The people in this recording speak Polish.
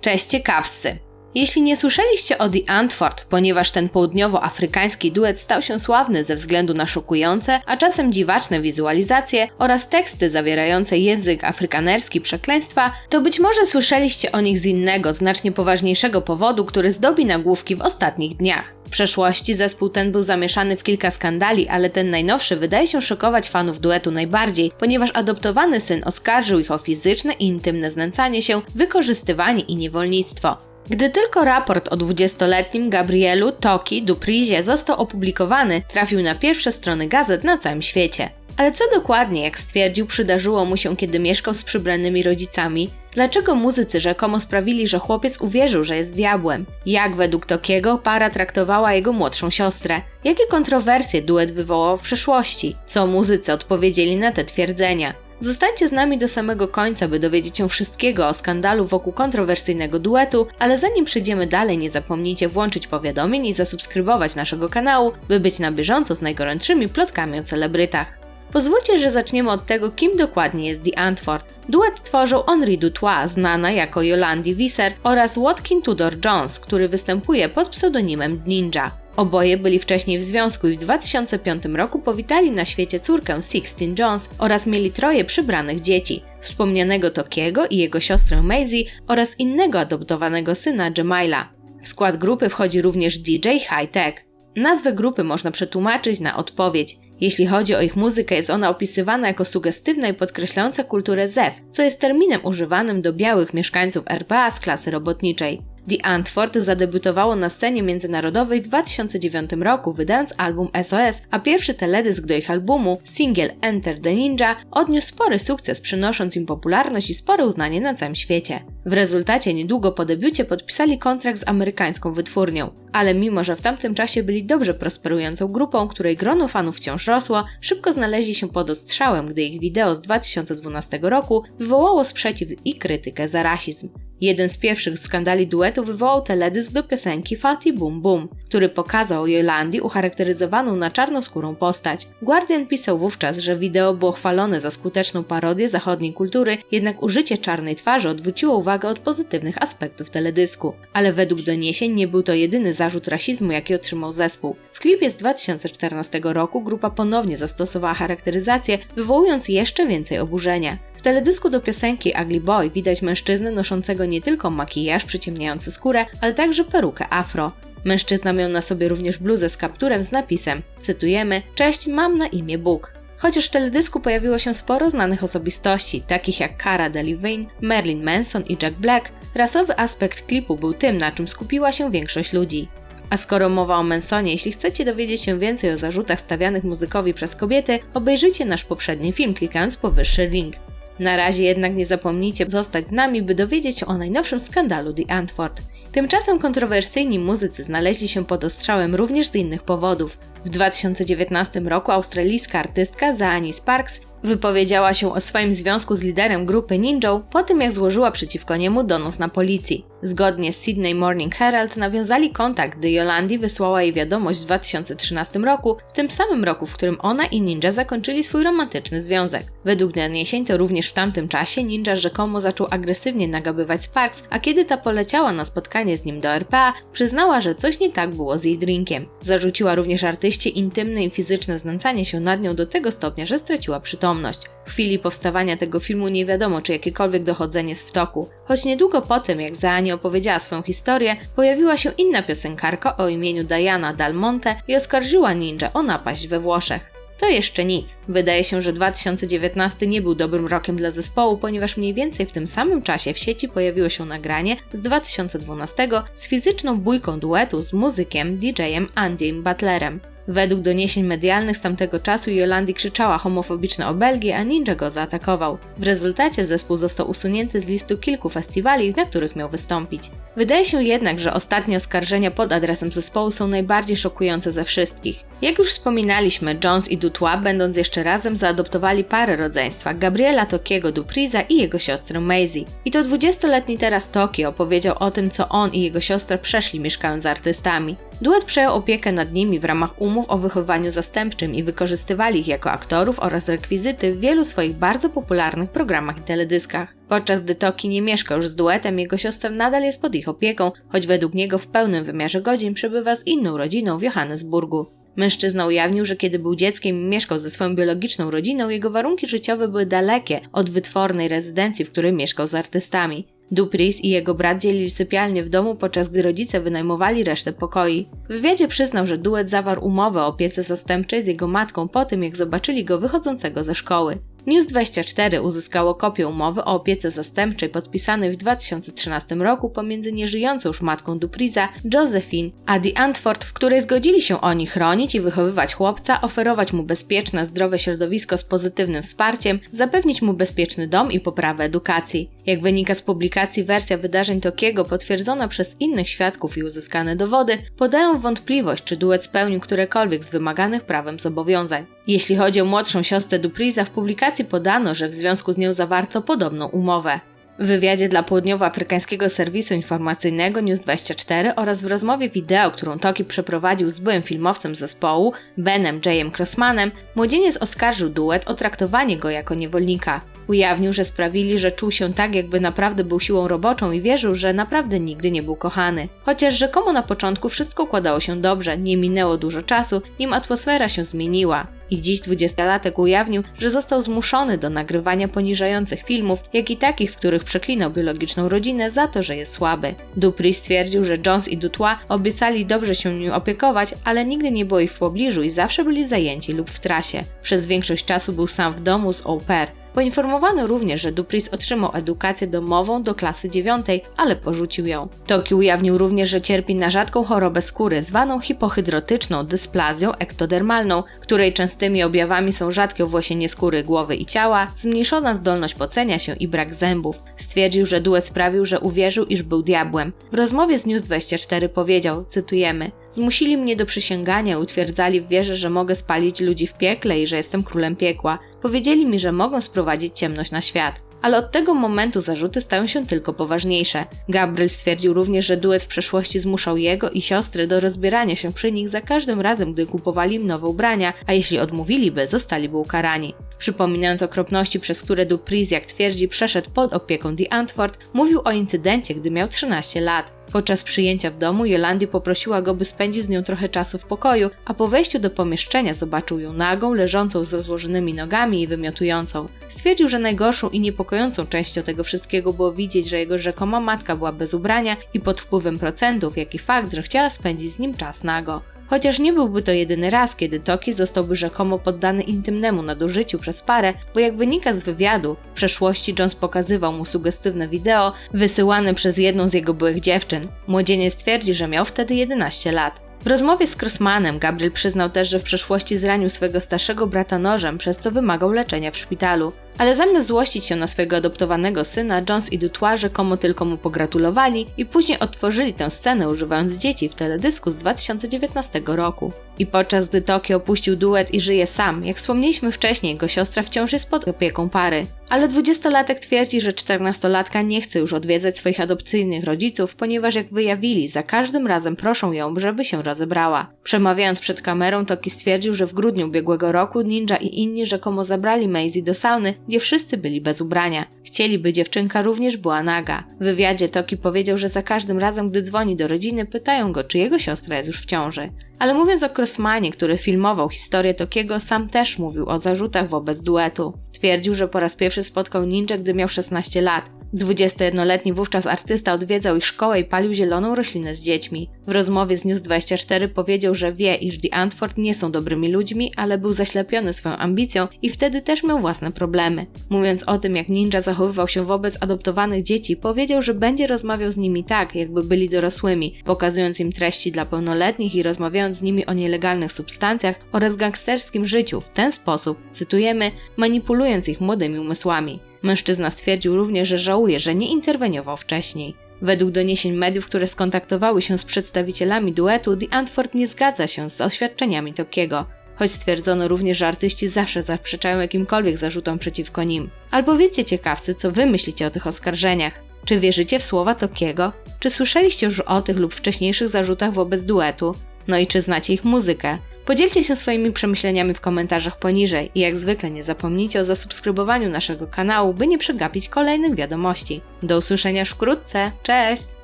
Cześć ciekawscy! Jeśli nie słyszeliście o The Antwoord, ponieważ ten południowoafrykański duet stał się sławny ze względu na szokujące, a czasem dziwaczne wizualizacje oraz teksty zawierające język afrykanerski przekleństwa, to być może słyszeliście o nich z innego, znacznie poważniejszego powodu, który zdobi nagłówki w ostatnich dniach. W przeszłości zespół ten był zamieszany w kilka skandali, ale ten najnowszy wydaje się szokować fanów duetu najbardziej, ponieważ adoptowany syn oskarżył ich o fizyczne i intymne znęcanie się, wykorzystywanie i niewolnictwo. Gdy tylko raport o 20-letnim Gabrielu Toki Duprizie został opublikowany, trafił na pierwsze strony gazet na całym świecie. Ale co dokładnie, jak stwierdził, przydarzyło mu się, kiedy mieszkał z przybranymi rodzicami? Dlaczego muzycy rzekomo sprawili, że chłopiec uwierzył, że jest diabłem? Jak według Tokiego para traktowała jego młodszą siostrę? Jakie kontrowersje duet wywołał w przeszłości? Co muzycy odpowiedzieli na te twierdzenia? Zostańcie z nami do samego końca, by dowiedzieć się wszystkiego o skandalu wokół kontrowersyjnego duetu, ale zanim przejdziemy dalej, nie zapomnijcie włączyć powiadomień i zasubskrybować naszego kanału, by być na bieżąco z najgorętszymi plotkami o celebrytach. Pozwólcie, że zaczniemy od tego, kim dokładnie jest The Antwoord. Duet tworzył Henri Dutois, znana jako Yolandi Visser, oraz Watkin Tudor Jones, który występuje pod pseudonimem Ninja. Oboje byli wcześniej w związku i w 2005 roku powitali na świecie córkę Sixteen Jones oraz mieli troje przybranych dzieci, wspomnianego Tokiego i jego siostrę Maisie oraz innego adoptowanego syna Jemila. W skład grupy wchodzi również DJ High Tech. Nazwę grupy można przetłumaczyć na odpowiedź. Jeśli chodzi o ich muzykę, jest ona opisywana jako sugestywna i podkreślająca kulturę ZEW, co jest terminem używanym do białych mieszkańców RPA z klasy robotniczej. The Antwoord zadebiutowało na scenie międzynarodowej w 2009 roku, wydając album SOS, a pierwszy teledysk do ich albumu, singiel Enter the Ninja, odniósł spory sukces, przynosząc im popularność i spore uznanie na całym świecie. W rezultacie niedługo po debiucie podpisali kontrakt z amerykańską wytwórnią. Ale mimo, że w tamtym czasie byli dobrze prosperującą grupą, której grono fanów wciąż rosło, szybko znaleźli się pod ostrzałem, gdy ich wideo z 2012 roku wywołało sprzeciw i krytykę za rasizm. Jeden z pierwszych skandali duetu wywołał teledysk do piosenki Fatty Boom Boom, który pokazał Jolandii ucharakteryzowaną na czarnoskórą postać. Guardian pisał wówczas, że wideo było chwalone za skuteczną parodię zachodniej kultury, jednak użycie czarnej twarzy odwróciło uwagę od pozytywnych aspektów teledysku. Ale według doniesień nie był to jedyny zarzut rasizmu, jaki otrzymał zespół. W klipie z 2014 roku grupa ponownie zastosowała charakteryzację, wywołując jeszcze więcej oburzenia. W teledysku do piosenki Ugly Boy widać mężczyznę noszącego nie tylko makijaż przyciemniający skórę, ale także perukę afro. Mężczyzna miał na sobie również bluzę z kapturem z napisem, cytujemy, Cześć, mam na imię Bóg. Chociaż w teledysku pojawiło się sporo znanych osobistości, takich jak Cara Delevingne, Marilyn Manson i Jack Black, rasowy aspekt klipu był tym, na czym skupiła się większość ludzi. A skoro mowa o Mansonie, jeśli chcecie dowiedzieć się więcej o zarzutach stawianych muzykowi przez kobiety, obejrzyjcie nasz poprzedni film klikając powyższy link. Na razie jednak nie zapomnijcie zostać z nami, by dowiedzieć się o najnowszym skandalu The Antwoord. Tymczasem kontrowersyjni muzycy znaleźli się pod ostrzałem również z innych powodów. W 2019 roku australijska artystka Zaani Sparks wypowiedziała się o swoim związku z liderem grupy Ninja po tym, jak złożyła przeciwko niemu donos na policji. Zgodnie z Sydney Morning Herald nawiązali kontakt, gdy Yolandi wysłała jej wiadomość w 2013 roku, w tym samym roku, w którym ona i Ninja zakończyli swój romantyczny związek. Według doniesień to również w tamtym czasie Ninja rzekomo zaczął agresywnie nagabywać Sparks, a kiedy ta poleciała na spotkanie z nim do RPA, przyznała, że coś nie tak było z jej drinkiem. Zarzuciła również artyście intymne i fizyczne znęcanie się nad nią do tego stopnia, że straciła przytomność. W chwili powstawania tego filmu nie wiadomo, czy jakiekolwiek dochodzenie jest w toku, choć niedługo po tym, jak Opowiedziała swoją historię, pojawiła się inna piosenkarka o imieniu Diana Dalmonte i oskarżyła Ninja o napaść we Włoszech. To jeszcze nic. Wydaje się, że 2019 nie był dobrym rokiem dla zespołu, ponieważ mniej więcej w tym samym czasie w sieci pojawiło się nagranie z 2012 z fizyczną bójką duetu z muzykiem DJ-em Andym Butlerem. Według doniesień medialnych z tamtego czasu Jolandi krzyczała homofobiczne obelgi, a Ninja go zaatakował. W rezultacie zespół został usunięty z listu kilku festiwali, na których miał wystąpić. Wydaje się jednak, że ostatnie oskarżenia pod adresem zespołu są najbardziej szokujące ze wszystkich. Jak już wspominaliśmy, Jones i Dutois, będąc jeszcze razem, zaadoptowali parę rodzeństwa Gabriela Tokiego Dupriza i jego siostrę Maisie. I to 20-letni teraz Toki opowiedział o tym, co on i jego siostra przeszli mieszkając z artystami. Duet przejął opiekę nad nimi w ramach umów o wychowaniu zastępczym i wykorzystywali ich jako aktorów oraz rekwizyty w wielu swoich bardzo popularnych programach i teledyskach. Podczas gdy Toki nie mieszka już z duetem, jego siostra nadal jest pod ich opieką, choć według niego w pełnym wymiarze godzin przebywa z inną rodziną w Johannesburgu. Mężczyzna ujawnił, że kiedy był dzieckiem mieszkał ze swoją biologiczną rodziną, jego warunki życiowe były dalekie od wytwornej rezydencji, w której mieszkał z artystami. Dupris i jego brat dzielili sypialnię w domu, podczas gdy rodzice wynajmowali resztę pokoi. W wywiadzie przyznał, że duet zawarł umowę o opiece zastępczej z jego matką po tym, jak zobaczyli go wychodzącego ze szkoły. News24 uzyskało kopię umowy o opiece zastępczej podpisanej w 2013 roku pomiędzy nieżyjącą już matką Dupriza, Josephine, a The Antford, w której zgodzili się oni chronić i wychowywać chłopca, oferować mu bezpieczne, zdrowe środowisko z pozytywnym wsparciem, zapewnić mu bezpieczny dom i poprawę edukacji. Jak wynika z publikacji, wersja wydarzeń Tokiego potwierdzona przez innych świadków i uzyskane dowody podają wątpliwość, czy duet spełnił którekolwiek z wymaganych prawem zobowiązań. Jeśli chodzi o młodszą siostrę Dupriza, w publikacji podano, że w związku z nią zawarto podobną umowę. W wywiadzie dla południowoafrykańskiego serwisu informacyjnego News24 oraz w rozmowie wideo, którą Toki przeprowadził z byłym filmowcem zespołu, Benem J. Crossmanem, młodzieniec oskarżył duet o traktowanie go jako niewolnika. Ujawnił, że sprawili, że czuł się tak, jakby naprawdę był siłą roboczą i wierzył, że naprawdę nigdy nie był kochany. Chociaż rzekomo na początku wszystko układało się dobrze, nie minęło dużo czasu, nim atmosfera się zmieniła. I dziś dwudziestolatek ujawnił, że został zmuszony do nagrywania poniżających filmów, jak i takich, w których przeklinał biologiczną rodzinę za to, że jest słaby. Dupri stwierdził, że Jones i Dutois obiecali dobrze się nim opiekować, ale nigdy nie było ich w pobliżu i zawsze byli zajęci lub w trasie. Przez większość czasu był sam w domu z au pair. Poinformowano również, że Dupris otrzymał edukację domową do klasy 9, ale porzucił ją. Toki ujawnił również, że cierpi na rzadką chorobę skóry zwaną hipohydrotyczną dysplazją ektodermalną, której częstymi objawami są rzadkie owłosienie skóry głowy i ciała, zmniejszona zdolność pocenia się i brak zębów. Stwierdził, że duet sprawił, że uwierzył, iż był diabłem. W rozmowie z News24 powiedział, cytujemy, Zmusili mnie do przysięgania, utwierdzali w wierze, że mogę spalić ludzi w piekle i że jestem królem piekła. Powiedzieli mi, że mogą sprowadzić ciemność na świat ale od tego momentu zarzuty stają się tylko poważniejsze. Gabriel stwierdził również, że duet w przeszłości zmuszał jego i siostry do rozbierania się przy nich za każdym razem, gdy kupowali im nowe ubrania, a jeśli odmówiliby, zostaliby ukarani. Przypominając okropności, przez które Dupris, jak twierdzi, przeszedł pod opieką The Antford, mówił o incydencie, gdy miał 13 lat. Podczas przyjęcia w domu Jolandy poprosiła go, by spędził z nią trochę czasu w pokoju, a po wejściu do pomieszczenia zobaczył ją nagą, leżącą z rozłożonymi nogami i wymiotującą. Stwierdził, że najgorszą i niepokojącą częścią tego wszystkiego było widzieć, że jego rzekoma matka była bez ubrania i pod wpływem procentów, jak i fakt, że chciała spędzić z nim czas nago. Chociaż nie byłby to jedyny raz, kiedy Toki zostałby rzekomo poddany intymnemu nadużyciu przez parę, bo jak wynika z wywiadu, w przeszłości Jones pokazywał mu sugestywne wideo wysyłane przez jedną z jego byłych dziewczyn. Młodzieniec twierdzi, że miał wtedy 11 lat. W rozmowie z Crossmanem Gabriel przyznał też, że w przeszłości zranił swego starszego brata nożem, przez co wymagał leczenia w szpitalu. Ale zamiast złościć się na swojego adoptowanego syna, Jones i Dutois rzekomo tylko mu pogratulowali i później odtworzyli tę scenę używając dzieci w teledysku z 2019 roku. I podczas gdy Tokio opuścił duet i żyje sam, jak wspomnieliśmy wcześniej, jego siostra wciąż jest pod opieką pary. Ale dwudziestolatek twierdzi, że czternastolatka nie chce już odwiedzać swoich adopcyjnych rodziców, ponieważ jak wyjawili, za każdym razem proszą ją, żeby się rozebrała. Przemawiając przed kamerą, Toki stwierdził, że w grudniu ubiegłego roku Ninja i inni rzekomo zabrali Maisie do sauny, gdzie wszyscy byli bez ubrania. Chcieli, by dziewczynka również była naga. W wywiadzie Toki powiedział, że za każdym razem, gdy dzwoni do rodziny, pytają go, czy jego siostra jest już w ciąży. Ale mówiąc o Crossmanie, który filmował historię Tokiego, sam też mówił o zarzutach wobec duetu. Twierdził, że po raz pierwszy spotkał ninja, gdy miał 16 lat. 21-letni wówczas artysta odwiedzał ich szkołę i palił zieloną roślinę z dziećmi. W rozmowie z News24 powiedział, że wie, iż The Antford nie są dobrymi ludźmi, ale był zaślepiony swoją ambicją i wtedy też miał własne problemy. Mówiąc o tym, jak ninja zachowywał się wobec adoptowanych dzieci, powiedział, że będzie rozmawiał z nimi tak, jakby byli dorosłymi, pokazując im treści dla pełnoletnich i rozmawiając z nimi o nielegalnych substancjach oraz gangsterskim życiu w ten sposób, cytujemy, manipulując ich młodymi umysłami. Mężczyzna stwierdził również, że żałuje, że nie interweniował wcześniej. Według doniesień mediów, które skontaktowały się z przedstawicielami duetu, The Antwoord nie zgadza się z oświadczeniami Tokiego, choć stwierdzono również, że artyści zawsze zaprzeczają jakimkolwiek zarzutom przeciwko nim. Albo wiecie ciekawcy, co wy myślicie o tych oskarżeniach? Czy wierzycie w słowa Tokiego? Czy słyszeliście już o tych lub wcześniejszych zarzutach wobec duetu? No i czy znacie ich muzykę? Podzielcie się swoimi przemyśleniami w komentarzach poniżej i jak zwykle nie zapomnijcie o zasubskrybowaniu naszego kanału, by nie przegapić kolejnych wiadomości. Do usłyszenia już wkrótce, cześć!